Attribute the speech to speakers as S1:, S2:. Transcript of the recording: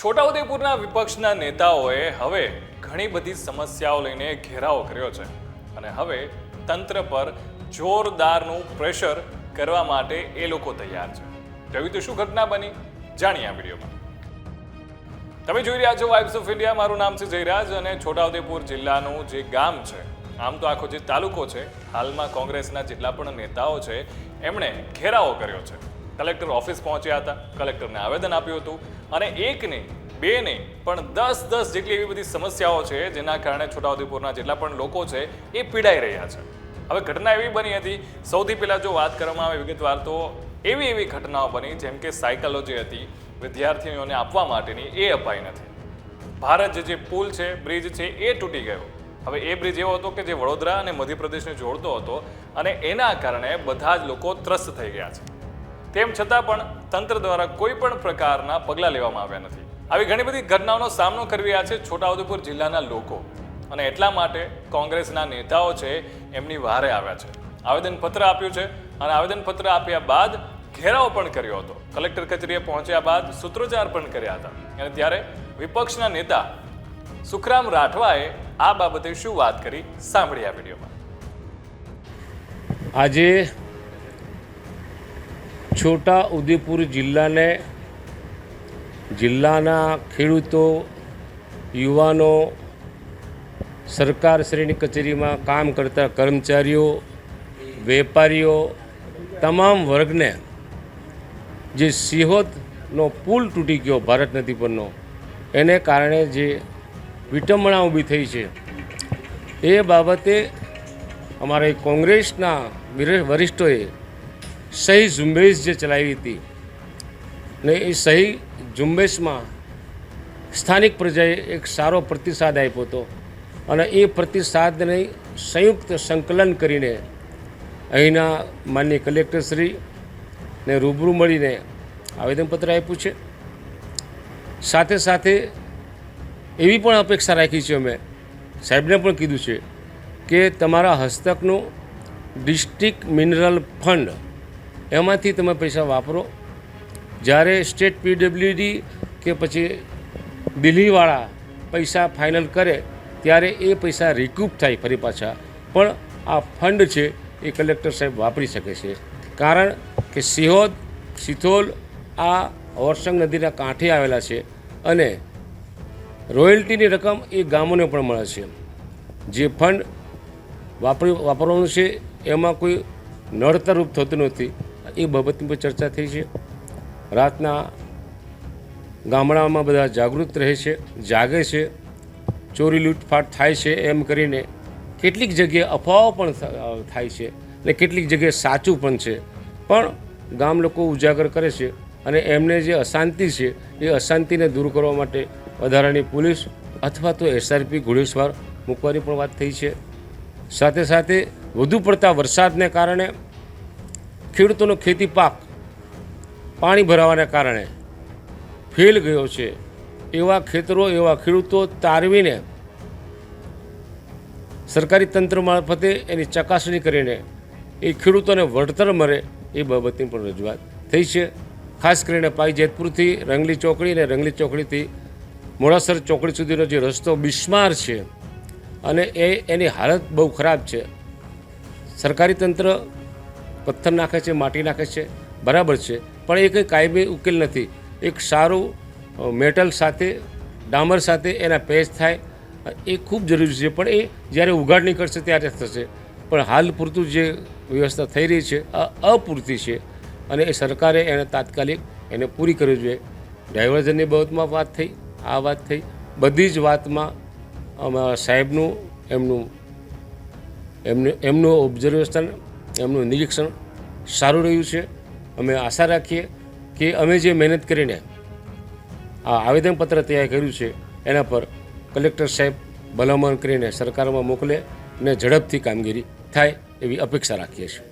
S1: છોટાઉદેપુરના વિપક્ષના નેતાઓએ હવે ઘણી બધી સમસ્યાઓ લઈને ઘેરાવો કર્યો છે અને હવે તંત્ર પર જોરદારનું પ્રેશર કરવા માટે એ લોકો તૈયાર છે. તેવી તો શું ઘટના બની? જાણીએ આ વિડીયોમાં. તમે જોઈ રહ્યા છો વાઇબ્સ ઓફ ઇન્ડિયા મારું નામ છે જયરાજ અને છોટાઉદેપુર જિલ્લાનું જે ગામ છે, આમ તો આખો જે તાલુકો છે, હાલમાં કોંગ્રેસના જેટલા પણ નેતાઓ છે, એમણે ઘેરાવો કર્યો છે. કલેક્ટર ઓફિસ પહોંચ્યા હતા, કલેક્ટરને આવેદન આપ્યું હતું અને એક નહીં બે નહીં પણ દસ દસ જેટલી એવી બધી સમસ્યાઓ છે, જેના કારણે છોટાઉદેપુરના જેટલા પણ લોકો છે, એ પીડાઈ રહ્યા છે. હવે ઘટના એવી બની હતી, સૌથી પહેલાં જો વાત કરવામાં આવે વિગતવાર, તો એવી એવી ઘટનાઓ બની, જેમ કે સાયકલો જે હતી વિદ્યાર્થીઓને આપવા માટેની, એ અપાઈ નથી. ભારત જે પુલ છે, બ્રિજ છે, એ તૂટી ગયો. હવે એ બ્રિજ એવો હતો કે જે વડોદરા અને મધ્યપ્રદેશને જોડતો હતો, અને એના કારણે બધા જ લોકો ત્રસ્ત થઈ ગયા છે. તેમ છતાં પણ તંત્ર દ્વારા કોઈ પણ પ્રકારના પગલાં લેવામાં આવ્યા નથી. આવી ઘણી બધી ઘટનાઓનો સામનો કરી રહ્યા છે છોટાઉદેપુર જિલ્લાના લોકો. અને એટલા માટે કોંગ્રેસના નેતાઓ છે એમની વારે આવ્યા છે. આવેદનપત્ર આપ્યું છે અને આવેદનપત્ર આપ્યા બાદ ઘેરાવો પણ કર્યો હતો. કલેક્ટર કચેરીએ પહોંચ્યા બાદ સૂત્રોચ્ચાર પણ કર્યા હતા. અને ત્યારે વિપક્ષના નેતા સુખરામ રાઠવાએ આ બાબતે શું વાત કરી સાંભળી આ વિડીયોમાં?
S2: આજે છોટા ઉદેપુર જિલ્લાને જિલ્લાના ખેડૂતો, યુવાનો સરકારશ્રીની કચેરીમાં કામ કરતા કર્મચારીઓ, વેપારીઓ, તમામ વર્ગને જે સિહોદનો પુલ તૂટી ગયો ભારત નદી પરનો, એને કારણે જે વિટંબણા ઊભી થઈ છે, એ બાબતે અમારે કોંગ્રેસના વિર- વરિષ્ઠોએ સહી ઝુંબેશ જે ચલાવી હતી ને એ સહી ઝુંબેશમાં સ્થાનિક પ્રજાએ એક સારો પ્રતિસાદ આપ્યો હતો અને એ પ્રતિસાદને સંયુક્ત સંકલન કરીને અહીંના માન્ય કલેક્ટરશ્રી ને રૂબરૂ મળીને આવેદનપત્ર આપ્યું છે. સાથે સાથે એવી પણ અપેક્ષા રાખી છે અમે, સાહેબને પણ કીધું છે કે તમારા હસ્તકનું ડિસ્ટ્રિક્ટ મિનરલ ફંડ એમાંથી તમે પૈસા વાપરો. જ્યારે સ્ટેટ પીડબ્લ્યુડી કે પછી દિલ્હીવાળા પૈસા ફાઇનલ કરે, ત્યારે એ પૈસા રિકૂપ થાય ફરી પાછા. પણ આ ફંડ છે એ કલેક્ટર સાહેબ વાપરી શકે છે. કારણ કે સિહોદ, સિથોલ આ ઓરસંગ નદીના કાંઠે આવેલા છે અને રોયલ્ટીની રકમ એ ગામોને પણ મળે છે. જે ફંડ વાપરી વાપરવાનું છે, એમાં કોઈ નડતરરૂપ થતું નથી. એ બાબતની પણ ચર્ચા થઈ છે. રાતના ગામડામાં બધા જાગૃત રહે છે, જાગે છે, ચોરી લૂંટફાટ થાય છે એમ કરીને કેટલીક જગ્યાએ અફવાઓ પણ થાય છે ને કેટલીક જગ્યાએ સાચું પણ છે. પણ ગામ લોકો ઉજાગર કરે છે અને એમને જે અશાંતિ છે, એ અશાંતિને દૂર કરવા માટે વધારાની પોલીસ અથવા તો એસઆરપી ઘોડેસવાર મૂકવાની પણ વાત થઈ છે. સાથે સાથે વધુ પડતા વરસાદને કારણે ખેડૂતોનો ખેતી પાક પાણી ભરાવાને કારણે ફેલ ગયો છે. એવા ખેતરો, એવા ખેડૂતો તારવીને સરકારી તંત્ર મારફતે એની ચકાસણી કરીને એ ખેડૂતોને વળતર મળે એ બાબતની પણ રજૂઆત થઈ છે. ખાસ કરીને પાઈ જેતપુરથી રંગલી ચોકડી અને રંગલી ચોકડીથી મોડાસર ચોકડી સુધીનો જે રસ્તો બિસ્માર છે અને એ એની હાલત બહુ ખરાબ છે. સરકારી તંત્ર પથ્થર નાખે છે, માટી નાખે છે, બરાબર છે. પણ એ કંઈ કાયમી ઉકેલ નથી. એક સારું મેટલ સાથે, ડામર સાથે એના પેચ થાય, એ ખૂબ જરૂરી છે. પણ એ જ્યારે ઉઘાડ કરશે ત્યારે થશે. પણ હાલ પૂરતું જે વ્યવસ્થા થઈ રહી છે આ અપૂરતી છે, અને એ સરકારે એને તાત્કાલિક એને પૂરી કરવી જોઈએ. ડાયવર્ઝનની બાબતમાં વાત થઈ, આ વાત થઈ. બધી જ વાતમાં સાહેબનું, એમનું એમનું એમનું ઓબ્ઝર્વેશન એમનું નિરીક્ષણ સારું રહ્યું છે. અમે આશા રાખીએ કે અમે જે મહેનત કરીને આ આવેદનપત્ર તૈયાર કર્યું છે, એના પર કલેક્ટર સાહેબ ભલામણ કરીને સરકારમાં મોકલે અને ઝડપથી કામગીરી થાય એવી અપેક્ષા રાખીએ છીએ.